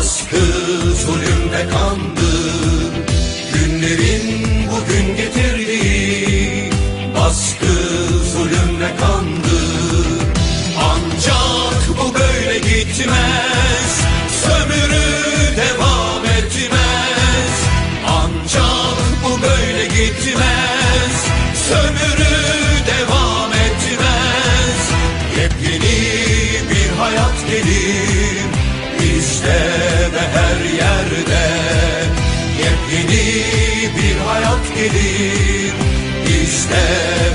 baskı zulüm ve kandı. Günlerin bugün getirdiği baskı zulüm ve kandı. Ancak bu böyle gitmez. Sömürü devam etmez. Ancak bu böyle gitmez gelir Bizde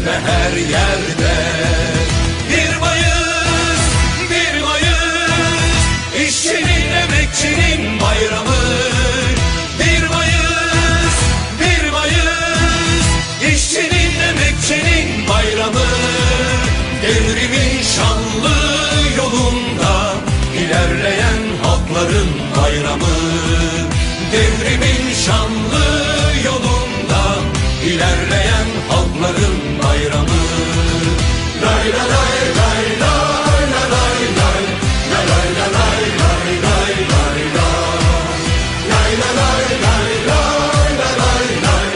ve her yerde. Bir Mayıs, bir Mayıs İşçinin, emekçinin bayramı. Bir Mayıs, bir Mayıs İşçinin, emekçinin bayramı. Devrimin şanlı yolunda ilerleyen halkların bayramı. Devrimin şanlı ilerleyen halkların bayramı Lay la lay lay lay la lay lay La lay la lay lay lay lay la Lay la lay lay lay la lay lay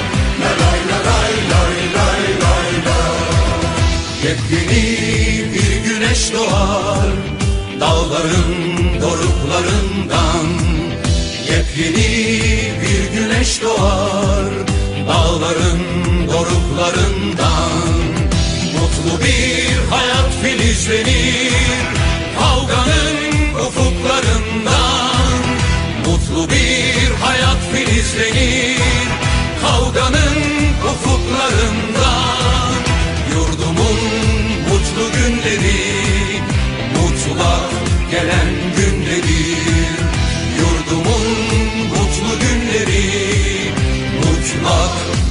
La lay la lay lay lay lay la Yepyeni bir güneş doğar Dağların doruklarından Yepyeni bir güneş doğar doruklarından Mutlu bir hayat filizlenir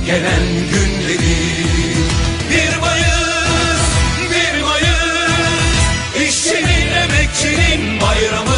gelen günleri. Bir Mayıs, bir Mayıs İşçinin, emekçinin bayramı